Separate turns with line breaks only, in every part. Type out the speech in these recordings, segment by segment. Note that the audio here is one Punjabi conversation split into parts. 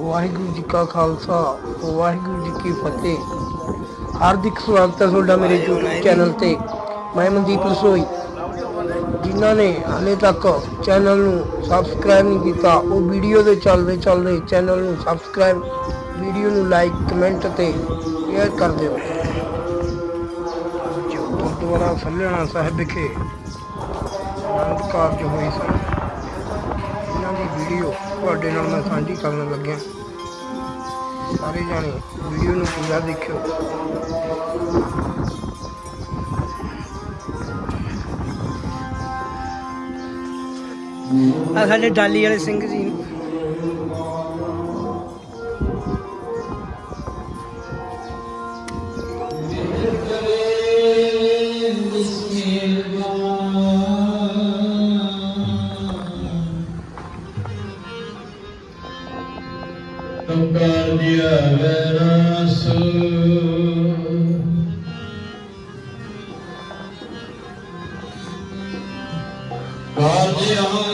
ਵਾਹਿਗੁਰੂ ਜੀ ਕਾ ਖਾਲਸਾ, ਵਾਹਿਗੁਰੂ ਜੀ ਕੀ ਫਤਿਹ। ਹਾਰਦਿਕ ਸਵਾਗਤ ਹੈ ਤੁਹਾਡਾ ਮੇਰੇ YouTube ਚੈਨਲ ਤੇ। ਮੈਂ ਮਨਦੀਪ ਰਸੋਈ। ਜਿਨ੍ਹਾਂ ਨੇ ਹਾਲੇ ਤੱਕ ਚੈਨਲ ਨੂੰ ਸਬਸਕ੍ਰਾਈਬ ਨਹੀਂ ਕੀਤਾ, ਉਹ ਵੀਡੀਓ ਦੇ ਚੱਲਦੇ ਚੱਲਦੇ ਚੈਨਲ ਨੂੰ ਸਬਸਕ੍ਰਾਈਬ, ਵੀਡੀਓ ਨੂੰ ਲਾਈਕ, ਕਮੈਂਟ ਤੇ ਸ਼ੇਅਰ ਕਰ ਦਿਓ। ਗੁਰਦੁਆਰਾ ਸੱਲਣਾ ਸਾਹਿਬ ਵਿਖੇ ਆਨੰਦ ਕਾਰਜ ਹੋਏ ਸਨ। ਇਹਨਾਂ ਦੀ ਵੀਡੀਓ ਤੁਹਾਡੇ ਨਾਲ ਮੈਂ ਸਾਂਝੀ ਕਰਨ ਲੱਗਿਆ। ਸਾਰੇ ਜਾਣੇ ਵੀਡੀਓ ਨੂੰ ਪੂਰਾ ਦੇਖਿਓ। ਆ ਸਾਡੇ ਡਾਲੀ ਵਾਲੇ ਸਿੰਘ ਜੀ
तुम कर दिया वेनासु कर दिया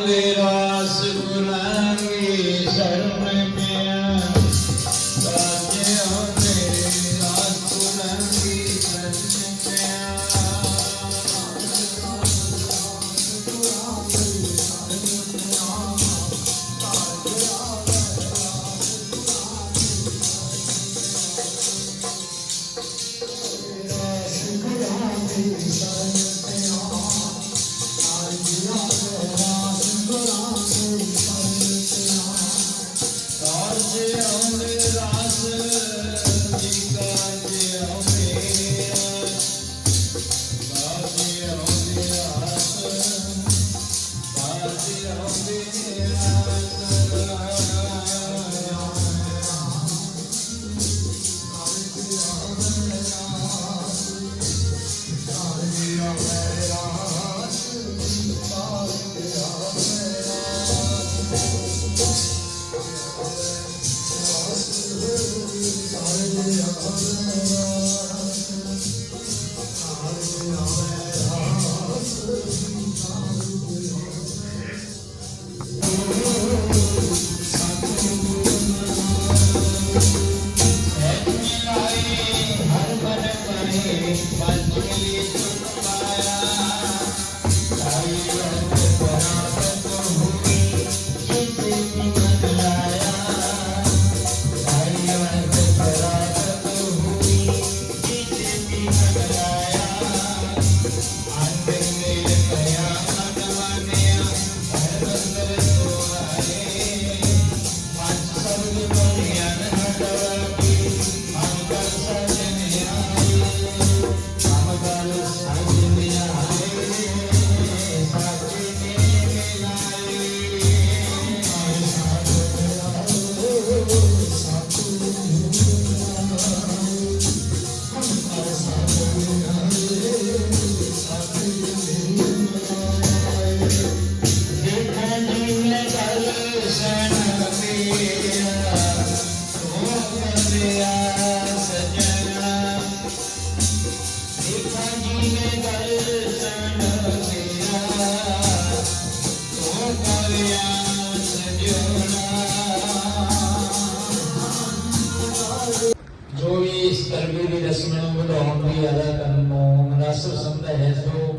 ਜੋ ਵੀ ਇਸ ਕਰਮੀ ਦੀ ਰਸਮ ਨੂੰ ਵਧਾਉਣ ਦੀ ਅਦਾ ਕਰਨ ਨੂੰ ਮਨਾਸਬ ਸਮਝਦਾ ਹੈ, ਸੋ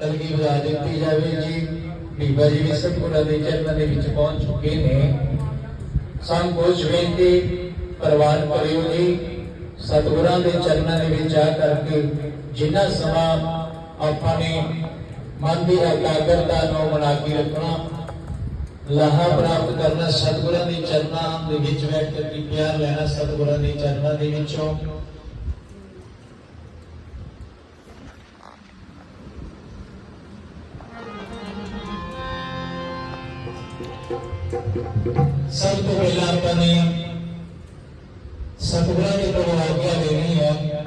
ਕਲਗੀ ਵਧਾ ਦਿੱਤੀ ਜਾਵੇਗੀ ਬੀਬਾ ਜੀ ਵੀ ਸਤਿਗੁਰਾਂ ਦੇ ਚਰਨਾਂ ਦੇ ਵਿੱਚ ਪਹੁੰਚ ਚੁੱਕੇ ਨੇ। ਸੰਕੋਚ ਬੇਨਤੀ ਪ੍ਰਵਾਨ ਕਰਿਓ ਜੀ, ਸਤਿਗੁਰਾਂ ਦੇ ਚਰਨਾਂ ਦੇ ਵਿੱਚ ਆ ਕਰਕੇ ਜਿੰਨਾ ਸਮਾਂ ਆਪਾਂ ਨੇ ਮਨ ਦੀ ਇਕਾਗਰਤਾ ਨੂੰ ਬਣਾ ਕੇ ਰੱਖਣਾ ਲਾਹਾ ਪ੍ਰਾਪਤ ਕਰਨਾ ਸਤਿਗੁਰਾਂ ਦੇ ਚਰਨਾਂ ਦੇ ਵਿੱਚ ਬੈਠ ਕੇ ਪਿਆਰ ਲੈਣਾ ਸਤਿਗੁਰਾਂ ਦੇ ਚਰਨਾਂ ਦੇ ਵਿੱਚੋਂ ਸਭ ਤੋਂ ਪਹਿਲਾਂ ਆਪਾਂ ਨੇ ਸਤਿਗੁਰਾਂ ਦੇ ਕੋਲ ਆਗਿਆ ਲੈਣੀ ਹੈ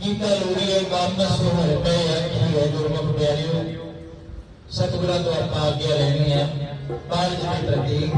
ਕੀਤਾ ਲੋੜੀ ਹੈ ਕੰਮ ਸੋਹਰ ਪਏ ਹੈ ਕੀ ਹੈ ਗੁਰਮੁਖ ਪਿਆਰਿਓ ਸਤਿਗੁਰਾਂ ਤੋਂ ਆਪਾਂ ਆਗਿਆ ਲੈਣੀ ਹੈ ਕਾਰਜ ਦੇ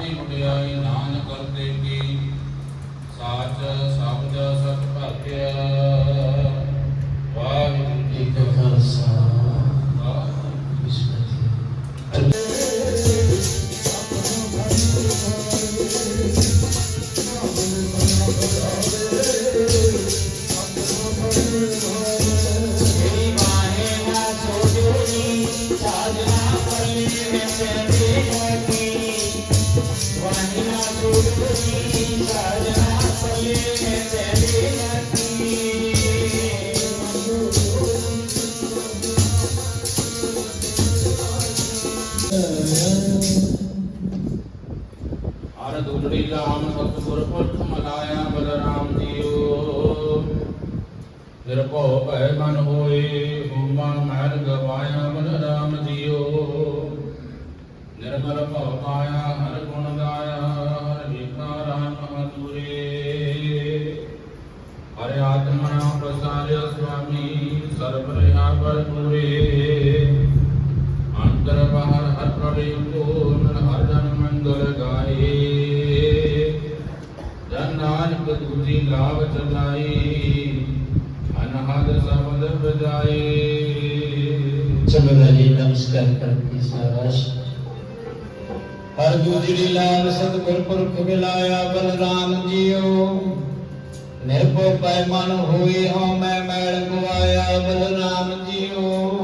ਪ੍ਰਤੀ
ਵਡਿਆਈ ਨਾਨਕ ਕਰਤੇ ਕੀ ਸਾਚ ਸਬਦ ਸਤ ਭਾਗਿਆ ਵਾਹਿਗੁਰੂ ਜੀ
ਇੱਕ
ਕਾ
ਖਾਲਸਾ।
ਹਰ ਦੁਲੜੀ ਰਾਮ ਸਤਿਗੁਰ ਪੁਰਖ ਮਨਾਇਆ ਬਲਰਾਮ ਜੀਓ। ਨਿਰਭਉ ਭੈ ਮਨ ਹੋਏ ਹੂਮਾ ਮਹਿਲ ਗਵਾਇਆ ਬਲਰਾਮ ਜੀਓ। ਨਿਰਮਲ ਭਉ ਪਾਇਆ ਹਰ ਬਜਾਏ
ਚਲੋ ਰਾਜੀ ਨਮਸਕਾਰ ਕਰਕੇ ਸਾਰਾਸ਼। ਹਰ ਗੁਜਰੀ ਲਾਲ ਸਤਿਗੁਰ ਪੁਰਖ ਮਿਲਾਇਆ ਬਲਰਾਮ ਜੀਓ। ਨਿਰਭਉ ਪੈ ਮਨ ਹੋਏ ਹਉ, ਮੈਂ ਮੈਲ ਗਵਾਇਆ, ਬਲਰਾਮ ਜੀਓ।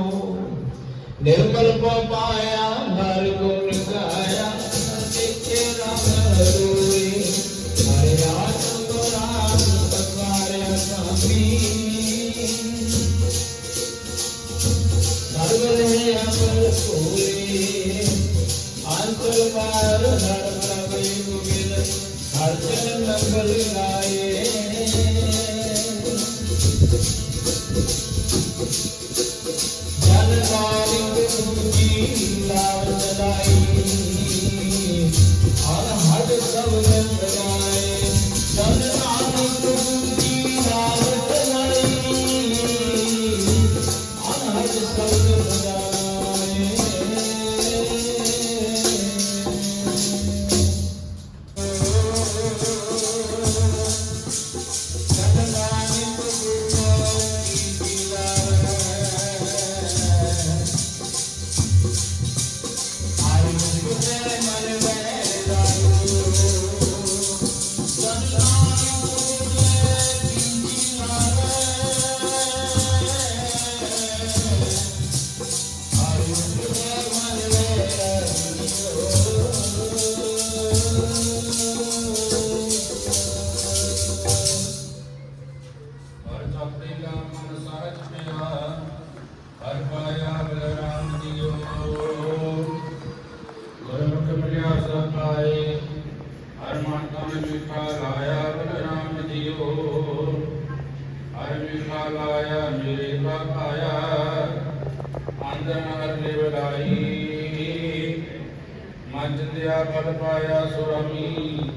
ਬਲ ਪਾਇਆ ਸੁਰਮੀ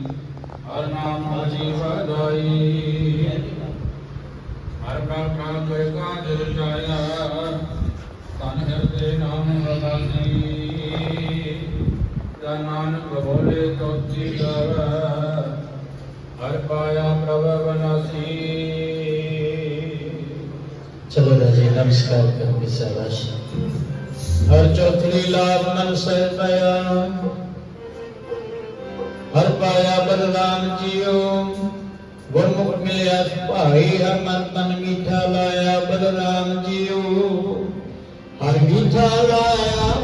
ਹਰ ਨਾਮ ਜੀ ਵਧਾਈ ਹਰ ਕਾਠਾ ਕੋਈ ਕਾਜ ਰਚਾਇਆ ਤਨ ਹਿਰਦੇ ਨਾਮ ਰਵਾਨੀ ਜਾ ਨਾਨਕ ਬੋਲੇ ਤੋਤੀ ਕਰ ਹਰ ਪਾਇਆ ਪ੍ਰਭ ਬਨਾਸੀ।
ਚਲੋ ਰਾਜੇ ਨਮਸਕਾਰ ਕਰਕੇ ਸਾਰਾਸ਼ ਹਰ ਚੌਥੀ ਲਾਭ ਮਨ ਸਹਿ ਪਿਆ ਪਾਇਆ ਜੀਓ। ਗੁਰਮੁਖ ਮਿਲਿਆ ਭਾਈ ਹਰ ਤਨ ਮੀਠਾ ਲਾਇਆ ਬਲਰਾਮ ਜੀਓ। ਹਰ ਮੀਠਾ ਲਾਇਆ